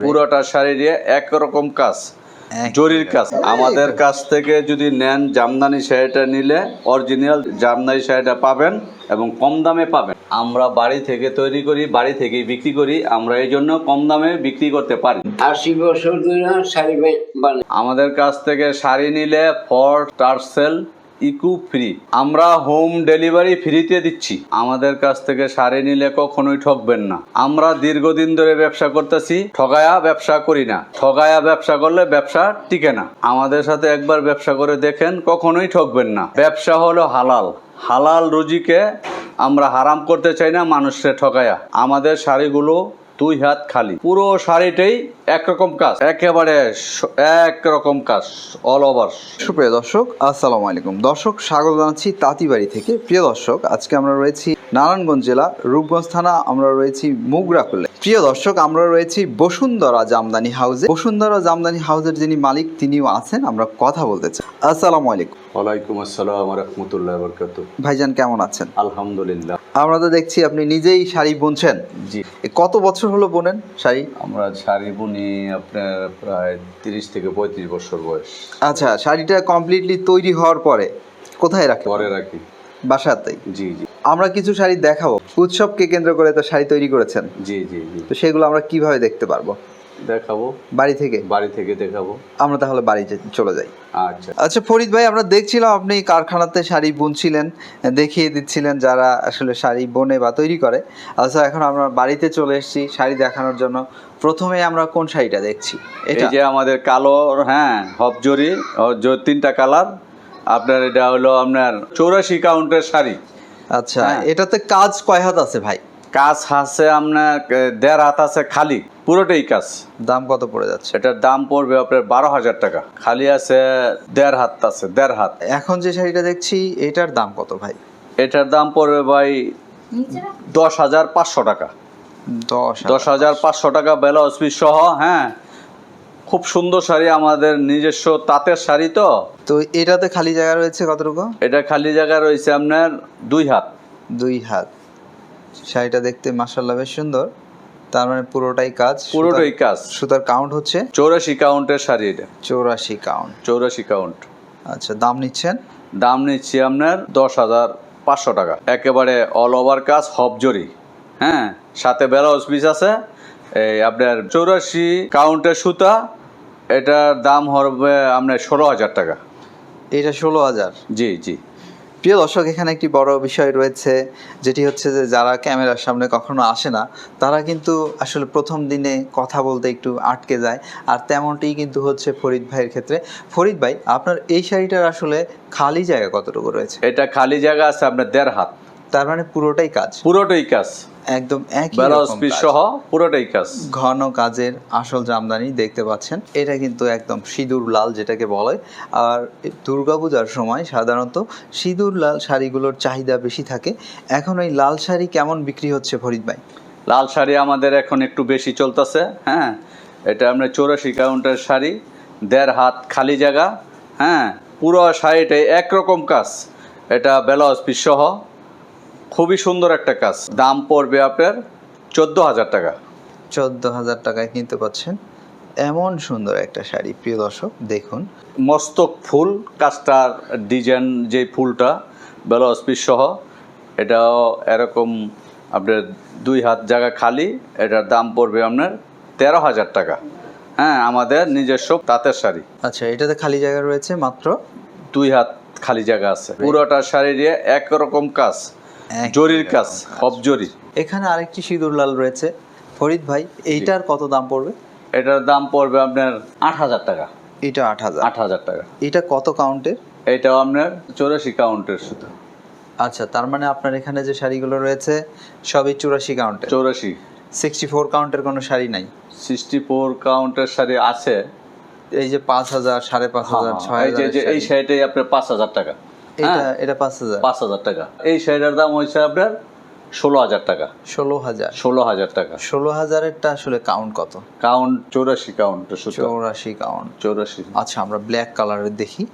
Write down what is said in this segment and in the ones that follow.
পুরোটা শাড়ি দিয়ে একরকম কাজ জরির কাজ। আমাদের কাছ থেকে যদি নেন জামদানি শাড়িটা নিলে অরিজিনাল জামদানি শাড়িটা পাবেন এবং কম দামে পাবেন। আমরা বাড়ি থেকে তৈরি করি বাড়ি থেকেই বিক্রি করি আমরা এই জন্য কম দামে বিক্রি করতে পারি। আশি বছর ধরে শাড়ি আমাদের কাছ থেকে শাড়ি নিলে ফর টার্সেল ইকু ফ্রি। আমরা হোম ডেলিভারি ফ্রিতে দিচ্ছি। আমাদের কাছ থেকে শাড়ি নিলে কখনোই ঠকবেন না। আমরা দীর্ঘদিন ধরে ব্যবসা করতেছি, ঠগায়া ব্যবসা করি না। ঠগায়া ব্যবসা করলে ব্যবসা টিকে না। আমাদের সাথে একবার ব্যবসা করে দেখেন, কখনোই ঠকবেন না। ব্যবসা হলো হালাল। হালাল রুজিকে আমরা হারাম করতে চাই না মানুষকে ঠকায়া আমাদের শাড়িগুলো দুই হাত খালি। পুরো শাড়িটাই একরকম কাজ। একেবারে একরকম কাজ অল ওভার সুপ্রিয় দর্শক আসসালামু আলাইকুম। দর্শক স্বাগত জানাচ্ছি তাঁতিবাড়ি থেকে। প্রিয় দর্শক আজকে আমরা রয়েছি নারায়ণগঞ্জ জেলা রূপগঞ্জ থানা আমরা রয়েছি মুগরাকুলে প্রিয় দর্শক আমরা রয়েছি বসুন্ধরা জামদানি হাউসে। বসুন্ধরা জামদানি হাউসের যিনি মালিক তিনিও আছেন। আমরা কথা বলতে চাই। আসসালামু আলাইকুম। ওয়ালাইকুম আসসালাম রহমতুল্লাহ বরকাত ভাইজান কেমন আছেন? আলহামদুলিল্লাহ। আমরা তো দেখছি আপনি নিজেই শাড়ি বুনছেন। জি। কত বছর হলো বোনেন শাড়ি? আমরা শাড়ি বুনি আপনার প্রায় তিরিশ থেকে পঁয়ত্রিশ বছর বয়স। আচ্ছা শাড়িটা কমপ্লিটলি তৈরি হওয়ার পরে কোথায় রাখি পরে রাখি। বাসাতেই? জি জি। আমরা কিছু শাড়ি দেখাবো। উৎসবকে কেন্দ্র করে তো শাড়ি তৈরি করেছেন। জি জি জি। তো সেগুলো আমরা কীভাবে দেখতে পারব? দেখাবো। বাড়ি থেকে? বাড়ি থেকে দেখাবো। আমরা তাহলে বাড়ি চলে যাই। আচ্ছা। আচ্ছা ফরিদ ভাই আমরা দেখছিলাম আপনি কারখানাতে শাড়ি বুনছিলেন দেখিয়ে দিচ্ছিলেন যারা আসলে শাড়ি বনে বা তৈরি করে। আচ্ছা এখন আমরা বাড়িতে চলে এসেছি শাড়ি দেখানোর জন্য। প্রথমে আমরা কোন শাড়িটা দেখছি? এটা? যে আমাদের কালো হ্যাঁ হপজরি তিনটা কালার। আপনার এটা হলো আপনার চৌরাশি কাউন্টের শাড়ি। আচ্ছা হ্যাঁ। এটাতে কাজ কয় হাত আছে ভাই? কাজ আছে আপনার দেড় হাত আছে খালি পুরোটাই কাজ। দাম কত পড়ে যাচ্ছে? এটার দাম পড়বে আপনার বারো হাজার টাকা। খালি আছে দেড় হাত আছে দেড় হাত। এখন যে শাড়িটা দেখছি এটার দাম কত ভাই? এটার দাম পড়বে ভাই দশ হাজার পাঁচশো টাকা। দশ দশ হাজার পাঁচশো টাকা ব্লাউজ পিস সহ হ্যাঁ। খুব সুন্দর শাড়ি আমাদের নিজস্ব তাঁতের শাড়ি তো। তো এটাতে খালি জায়গা রয়েছে কতটুকু? এটা খালি জায়গা রয়েছে আপনার দুই হাত। দুই হাত। শাড়িটা দেখতে মাসাল্লাহ বেশ সুন্দর। তার মানে পুরোটাই কাজ পুরোটাই কাজ। সুতার- কাউন্ট হচ্ছে? চৌরাশি কাউন্টের শাড়ি এটা। চৌরাশি কাউন্ট চৌরাশি কাউন্ট আচ্ছা দাম নিচ্ছেন? দাম নিচ্ছি আপনার দশ হাজার পাঁচশো টাকা। একেবারে অল ওভার কাজ হবজরি হ্যাঁ সাথে ব্লাউজ পিস আছে। এই আপনার চৌরাশি কাউন্টের সুতা এটার দাম হবে আপনার ষোলো হাজার টাকা। এটা ষোলো হাজার? জি জি। প্রিয় দর্শক এখানে একটি বড় বিষয় রয়েছে যেটি হচ্ছে যে যারা ক্যামেরার সামনে কখনো আসে না তারা কিন্তু আসলে প্রথম দিনে কথা বলতে একটু আটকে যায়। আর তেমনটি কিন্তু হচ্ছে ফরিদ ভাইয়ের ক্ষেত্রে। ফরিদ ভাই আপনার এই শাড়িটার আসলে খালি জায়গা কতটুকু রয়েছে? এটা খালি জায়গা আছে আপনার দেড় হাত। তার মানে পুরোটাই কাজ? পুরোটাই কাজ। একদম একই রকম পিস সহ পুরোটাই কাজ। ঘন কাজের আসল জামদানি দেখতে পাচ্ছেন। এটা কিন্তু একদম সিঁদুর লাল যেটাকে বলে। আর দুর্গাপূজার সময় সাধারণত সিঁদুর লাল শাড়িগুলোর চাহিদা বেশি থাকে। এখন ওই লাল শাড়ি কেমন বিক্রি হচ্ছে ফরিদ ভাই? লাল শাড়ি আমাদের এখন একটু বেশি চলতেছে হ্যাঁ? এটা আপনার চৌরাশি কাউন্টার শাড়ি দেড় হাত খালি জায়গা হ্যাঁ? পুরো শাড়িটাই একরকম কাজ। এটা ব্লাউজ পিস সহ খুবই সুন্দর একটা কাজ। দাম পড়বে আপনার চোদ্দ হাজার টাকা। চোদ্দ হাজার টাকায় কিনতে পাচ্ছেন এমন সুন্দর একটা শাড়ি প্রিয় দর্শক দেখুন। মস্তক ফুল কাজটার ডিজাইন যে ফুলটা ব্লাউজ পিস সহ এটাও এরকম আপনার দুই হাত জায়গা খালি এটার দাম পড়বে আপনার তেরো হাজার টাকা। হ্যাঁ আমাদের নিজস্ব তাঁতের শাড়ি। আচ্ছা এটাতে খালি জায়গা রয়েছে মাত্র? দুই হাত খালি জায়গা আছে। পুরোটা শাড়ি দিয়ে একরকম কাজ। জরির কাজ সব জরি। এখানে আরেকটি সিঁদুর লাল রয়েছে। ফরিদ ভাই এইটার কত দাম পড়বে? এটার দাম পড়বে আপনার আট হাজার টাকা। এটা আট হাজার। আট হাজার টাকা। এটা কত কাউন্টের? এটাও আপনার চৌরাশি কাউন্টের শুধু আচ্ছা তার মানে আপনার এখানে যে শাড়িগুলো রয়েছে সবই চুরাশি কাউন্টের। চৌরাশি। সিক্সটি ফোর কাউন্টের কোনো শাড়ি নাই? সিক্সটি ফোর কাউন্টের শাড়ি আছে। এই যে পাঁচ হাজার সাড়ে পাঁচ হাজার ছয় হাজার এই শাড়িটাই আপনার পাঁচ হাজার টাকা। এটা হ্যাঁ, এটা পাঁচ হাজার। পাঁচ হাজার টাকা। এই শাড়িটার দাম হয়েছে আপনার ষোলো হাজার টাকা। ষোলো হাজার। ষোলো হাজার টাকা। ষোলো হাজারেরটা আসলে কাউন্ট কত? কাউন্ট চৌরাশি কাউন্ট চৌরাশি কাউন্ট চৌরাশি। আচ্ছা আমরা ব্ল্যাক কালারের দেখি।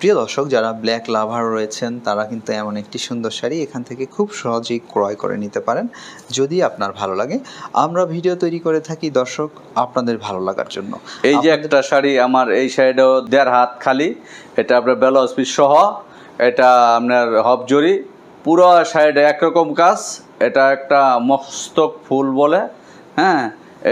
প্রিয় দর্শক যারা ব্ল্যাক লাভার রয়েছেন তারা কিন্তু এমন একটি সুন্দর শাড়ি এখান থেকে খুব সহজেই ক্রয় করে নিতে পারেন যদি আপনার ভালো লাগে। আমরা ভিডিও তৈরি করে থাকি দর্শক আপনাদের ভালো লাগার জন্য। এই যে একটা শাড়ি আমার এই সাইডেও দেড় হাত খালি। এটা আপনার ব্লাউজ পিস সহ এটা আপনার হবজরি পুরো সাইডে একরকম কাজ এটা একটা মস্তক ফুল বলে হ্যাঁ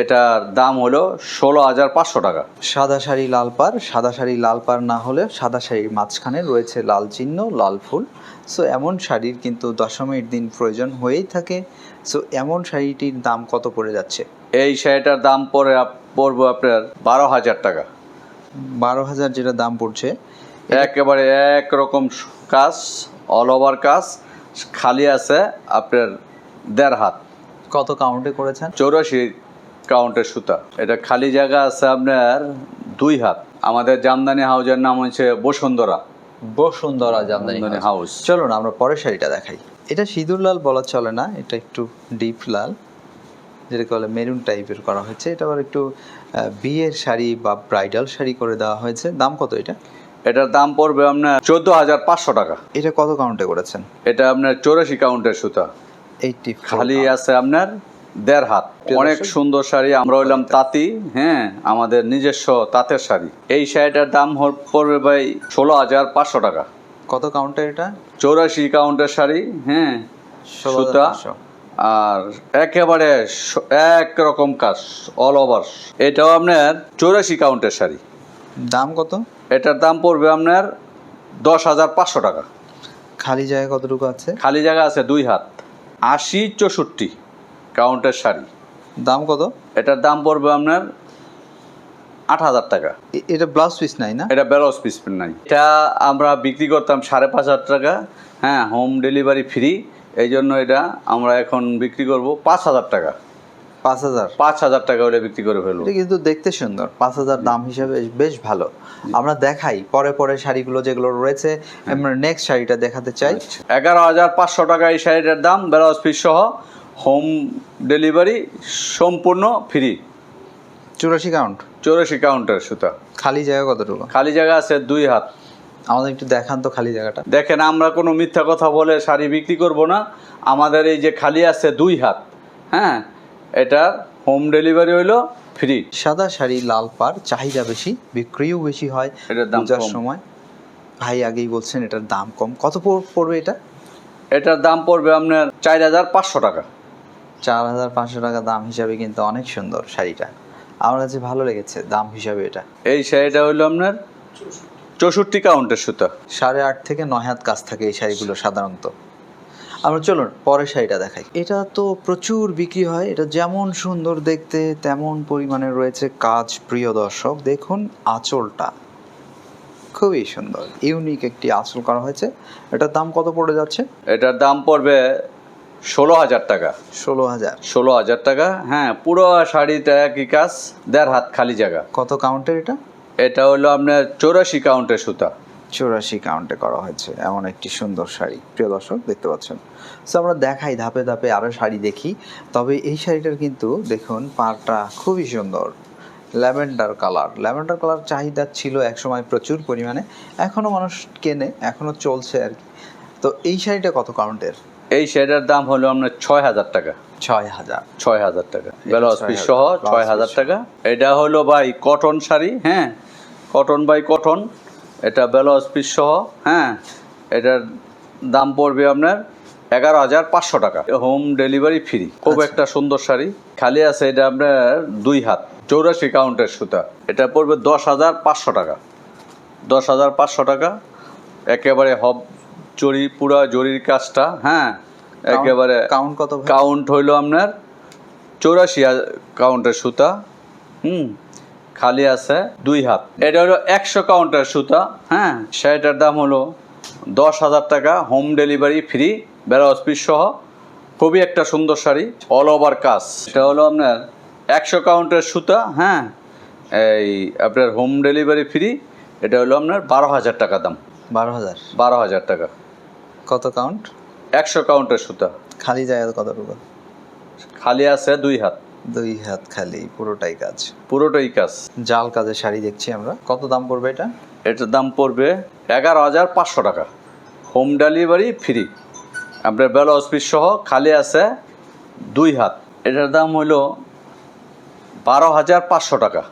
এটার দাম হলো ষোলো হাজার পাঁচশো টাকা। সাদা শাড়ি লাল পার সাদা শাড়ি লাল পার না হলে সাদা শাড়ির মাঝখানে রয়েছে লাল চিহ্ন লাল ফুল। সো এমন শাড়ির কিন্তু দশমীর দিন প্রয়োজন হয়েই থাকে। সো এমন শাড়িটির দাম কত পড়ে যাচ্ছে? এই শাড়িটার দাম পড়ে পড়বে আপনার বারো হাজার টাকা। বারো হাজার যেটা দাম পড়ছে একেবারে একরকম কাজ অল ওভার কাজ খালি আছে আপনার দেড় হাত। কত কাউন্টে করেছেন? চৌরাশি কাউন্টের সুতা। এটা খালি জায়গা আছে আপনার দুই হাত। আমাদের জামদানি হাউজের নাম হচ্ছে বসুন্ধরা। বসুন্ধরা জামদানি হাউস চলুন আমরা পরের শাড়িটা দেখাই। এটা সিঁদুর লাল বলা চলে না এটা একটু ডিপ লাল যেটাকে বলে মেরুন টাইপের করা হয়েছে। এটা আবার একটু বিয়ের শাড়ি বা ব্রাইডাল শাড়ি করে দেওয়া হয়েছে। দাম কত এটা? এটার দাম পড়বে আপনার চোদ্দ হাজার পাঁচশো টাকা। এটা কত কাউন্টে করেছেন? এটা আপনার চৌরাশি কাউন্টের সুতা। এইটি খালি আছে আপনার দেড় হাত। অনেক সুন্দর শাড়ি আমরা হইলাম তাঁতি হ্যাঁ আমাদের নিজস্ব তাঁতের শাড়ি। এই শাড়িটার দাম পড়বে ভাই ষোলো হাজার পাঁচশো টাকা। কত কাউন্টে এটা? চৌরাশি কাউন্টের শাড়ি হ্যাঁ সুতা। আর একেবারে স- একরকম কাজ অল ওভার এটাও আপনার চৌরাশি কাউন্টের শাড়ি। দাম কত? এটার দাম পড়বে আপনার দশ হাজার পাঁচশো টাকা। খালি জায়গা কতটুকু আছে? খালি জায়গা আছে দুই হাত। আশি চৌষট্টি কাউন্টের শাড়ি। দাম কত? এটার দাম পড়বে আপনার আট হাজার টাকা। এটা ব্লাউজ পিস নাই না? এটা ব্লাউজ পিস নাই। এটা আমরা বিক্রি করতাম সাড়ে পাঁচ হাজার টাকা। হ্যাঁ হোম ডেলিভারি ফ্রি। এই জন্য এটা আমরা এখন বিক্রি করব পাঁচ হাজার টাকা। পাঁচ হাজার। পাঁচ হাজার টাকা হলে বিক্রি করে ফেলব। কিন্তু দেখতে সুন্দর। পাঁচ হাজার দাম হিসাবে বেশ ভালো। আমরা দেখাই। পরে পরে শাড়িগুলো যেগুলো রয়েছে আমরা নেক্সট শাড়িটা দেখাতে চাই। এগারো হাজার পাঁচশো টাকা এই শাড়িটার দাম ব্লাউজ পিস সহ হোম ডেলিভারি সম্পূর্ণ ফ্রি চুরাশি কাউন্ট চৌরাশি কাউন্টার সুতা। খালি জায়গা কতটুকু? খালি জায়গা আছে দুই হাত। আমাদের একটু দেখান তো খালি জায়গাটা। দেখেন আমরা কোনো মিথ্যা কথা বলে শাড়ি বিক্রি করব না। আমাদের এই যে খালি আছে দুই হাত হ্যাঁ? এটার হোম ডেলিভারি হইল ফ্রি সাদা শাড়ি লাল পার চাহিদা বেশি বিক্রিও বেশি হয় এটার দাম পূজার। সময়। ভাই আগেই বলছেন এটার দাম কম। কত পড়- পড়বে এটা? এটার দাম পড়বে আপনার চার হাজার পাঁচশো টাকা। চার হাজার পাঁচশো টাকা দাম হিসাবে কিন্তু অনেক সুন্দর শাড়িটা। আমার কাছে ভালো লেগেছে দাম হিসাবে এটা। এই শাড়িটা হইল আপনার চৌষট্টি কাউন্টের সুতা। সাড়ে আট থেকে নয় হাত কাজ থাকে এই শাড়িগুলো সাধারণত। আমরা চলুন পরের শাড়িটা দেখাই। এটা তো প্রচুর বিক্রি হয় এটা যেমন সুন্দর দেখতে তেমন পরিমাণে রয়েছে কাজ প্রিয় দর্শক। দেখুন আঁচলটা। খুবই সুন্দর ইউনিক একটি আঁচল করা হয়েছে। এটার দাম কত পড়ে যাচ্ছে? এটার দাম পড়বে ষোলো হাজার টাকা। ষোলো হাজার। ষোলো হাজার টাকা হ্যাঁ পুরো শাড়িটা একই কাজ দেড় হাত খালি জায়গা। কত কাউন্টের এটা? এটা হলো আপনার চৌরাশি কাউন্টের সুতা। চৌরাশি কাউন্টে করা হয়েছে এমন একটি সুন্দর শাড়ি। প্রিয় দর্শক দেখতে পাচ্ছেন? সো আমরা দেখাই ধাপে ধাপে আরও শাড়ি দেখি তবে এই শাড়িটার কিন্তু দেখুন পাড়টা খুবই সুন্দর। Lavender colour. ল্যাভেন্ডার কালার চাহিদা ছিল একসময় প্রচুর পরিমাণে এখনও মানুষ কেনে এখনও চলছে আর কি। তো এই শাড়িটা কত কাউন্টের এই শাড়িটার দাম হলো আপনার ছয় হাজার টাকা। ছয় হাজার। ছয় হাজার টাকা। ব্লাউজ পিস সহ ছয় হাজার টাকা। এটা হলো ভাই কটন শাড়ি হ্যাঁ? কটন বাই কটন এটা ব্লাউজ পিস সহ হ্যাঁ? এটার দাম পড়বে আপনার এগারো হাজার পাঁচশো টাকা। হোম ডেলিভারি ফ্রি খুব আচ্ছা। একটা সুন্দর শাড়ি। খালি আছে এটা আপনার দুই হাত। চৌরাশি কাউন্টের সুতা। এটা পড়বে দশ হাজার পাঁচশো টাকা। দশ হাজার পাঁচশো টাকা। একেবারে হব জরি পুরা জরির কাজটা হ্যাঁ? একেবারে কাউন্ট কত কাউন্ট হইল আপনার চৌরাশি কাউন্টের সুতা। হুম? খালি আছে দুই হাত। এটা হলো একশো কাউন্টের সুতা। হ্যাঁ সেটার দাম হলো দশ হাজার টাকা home delivery free blouse piece সহ। খুবই একটা সুন্দর শাড়ি অল ওভার কাজ। এটা হলো আপনার একশো কাউন্টের সুতা। হ্যাঁ এই আপনার হোম ডেলিভারি ফ্রি এটা হলো আপনার বারো হাজার টাকা দাম। বারো হাজার? বারো হাজার টাকা। কত কাউন্ট একশো কাউন্টের সুতা। খালি জায়গা কতটুকু? খালি আছে দুই হাত। দুই হাত খালি পুরোটাই কাজ। পুরোটাই কাজ। জাল কাজের শাড়ি দেখছি আমরা। কত দাম পড়বে এটা? এটার দাম পড়বে এগারো হাজার পাঁচশো টাকা। Home delivery free. আপনার ব্লাউজ পিস সহ খালি আছে দুই হাত। এটার দাম হলো বারো হাজার পাঁচশো টাকা।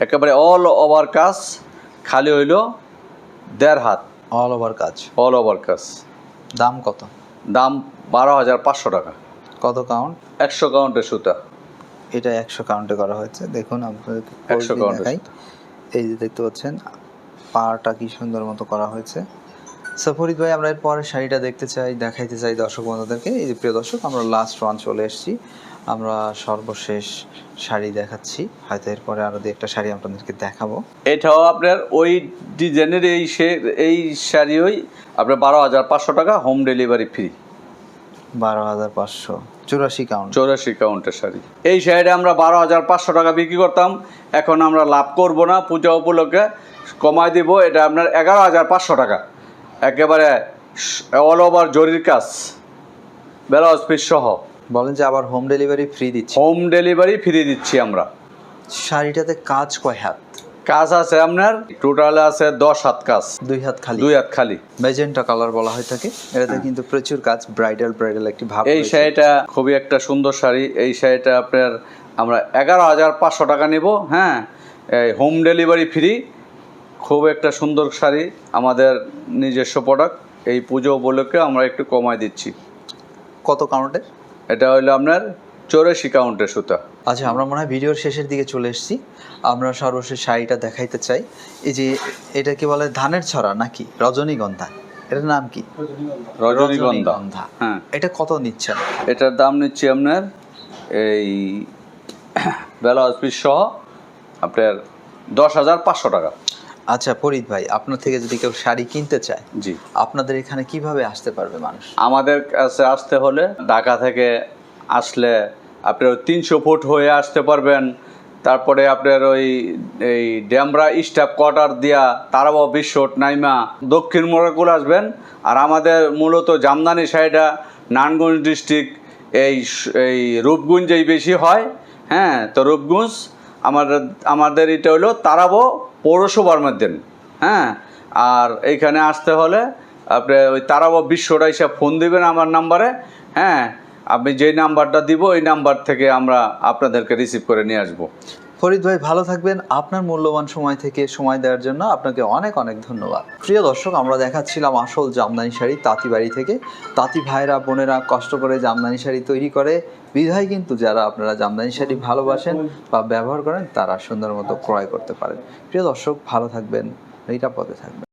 একেবারে অল ওভার কাজ খালি হইল দেড় হাত। অল ওভার কাজ। অল ওভার কাজ। দাম কত? দাম বারো হাজার পাঁচশো টাকা। কত কাউন্ট একশো কাউন্টের সুতা। এটা একশো কাউন্টে করা হয়েছে। দেখুন আপনাদেরকে 100 closely কাউন্টে দেখাই। এই যে দেখতে পাচ্ছেন পাটা কি সুন্দর মতো করা হয়েছে। সফরিদ ভাই আমরা এর পরের শাড়িটা দেখতে চাই দেখাইতে চাই দর্শক বন্ধুদেরকে। এই যে প্রিয় দর্শক আমরা লাস্ট ওয়ান চলে এসেছি। আমরা সর্বশেষ শাড়ি দেখাচ্ছি। হয়তো এরপরে আরও দু একটা শাড়ি আপনাদেরকে দেখাবো। এটাও আপনার ওই ডিজাইনের এই এই শাড়ি ওই আপনার বারো হাজার পাঁচশো টাকা হোম ডেলিভারি ফ্রি বারো হাজার পাঁচশো। চুরাশি কাউন্ট চৌরাশি কাউন্টের শাড়ি। এই শাড়িটা আমরা বারো হাজার পাঁচশো টাকা বিক্রি করতাম। এখন আমরা লাভ করব না পূজা উপলক্ষে কমাই দিব। এটা আপনার এগারো হাজার পাঁচশো টাকা। একেবারে অল ওভার জরির কাজ। ব্লাউজ পিস সহ। বলেন যে আবার হোম ডেলিভারি ফ্রি দিচ্ছি। হোম ডেলিভারি ফ্রি দিচ্ছি আমরা। শাড়িটাতে কাজ কয় হাত? কাজ আছে আপনার? টোটাল আছে দশ হাত কাজ। দুই হাত খালি। দুই হাত খালি। মেজেন্টা কালার বলা হয়ে থাকে এটাতে কিন্তু প্রচুর কাজ ব্রাইডাল ব্রাইডাল একটি ভাব এই শাড়িটা খুবই একটা সুন্দর শাড়ি। এই শাড়িটা আপনার আমরা এগারো হাজার পাঁচশো টাকা নেব হ্যাঁ? এই হোম ডেলিভারি ফ্রি খুব একটা সুন্দর শাড়ি আমাদের নিজস্ব প্রোডাক্ট এই পুজো উপলক্ষে আমরা একটু কমায় দিচ্ছি। কত কাউন্টের এটা হলো আপনার চৌরাশি কাউন্টের সুতা। আচ্ছা আমরা মনে হয় ভিডিওর শেষের দিকে চলে এসেছি। আমরা সর্বশেষ শাড়িটা দেখাইতে চাই। এই যে এটা কি বলে ধানের ছড়া নাকি? রজনীগন্ধা। এটার নাম কি? রজনীগন্ধা। হ্যাঁ। এটা কত নিচ্ছেন? এটার দাম নিচ্ছি আপনার এই ব্লাউজ পিস সহ আপনার দশ হাজার পাঁচশো টাকা। আচ্ছা ফরিদ ভাই আপনার থেকে যদি কেউ শাড়ি কিনতে চায় জি। আপনাদের এখানে কীভাবে আসতে পারবে মানুষ? আমাদের কাছে আসতে হলে ঢাকা থেকে আসলে আপনার তিনশো ফুট হয়ে আসতে পারবেন। তারপরে আপনার ওই, এই ড্যামরা স্টাফ কোয়ার্টার দিয়া তারাবাও বিশ্বট নাইমা দক্ষিণ মোড়াকুল আসবেন। আর আমাদের মূলত জামদানি সাইডা নারায়ণগঞ্জ ডিস্ট্রিক্ট এই এই রূপগঞ্জেই বেশি হয়। হ্যাঁ তো রূপগঞ্জ আমাদের আমাদের এটা হলো তারাবো পৌরসভার মধ্যে। হ্যাঁ আর এইখানে আসতে হলে আপনি ওই তারাবো বিশ্বটা এসে ফোন দিবেন আমার নাম্বারে হ্যাঁ আমি যেই নাম্বারটা দিব ওই নাম্বার থেকে আমরা আপনাদেরকে রিসিভ করে নিয়ে আসব। ফরিদ ভাই, ভালো থাকবেন। আপনার মূল্যবান সময় থেকে সময় দেওয়ার জন্য আপনাকে অনেক অনেক ধন্যবাদ। প্রিয় দর্শক, আমরা দেখাচ্ছিলাম আসল জামদানি শাড়ি তাঁতি বাড়ি থেকে। তাঁতি ভাইরা, বোনেরা কষ্ট করে জামদানি শাড়ি তৈরি করে। বিধায় কিন্তু যারা আপনারা জামদানি শাড়ি ভালোবাসেন বা ব্যবহার করেন, তারা সুন্দর মতো ক্রয় করতে পারেন। প্রিয় দর্শক, ভালো থাকবেন, নিরাপদে থাকবেন।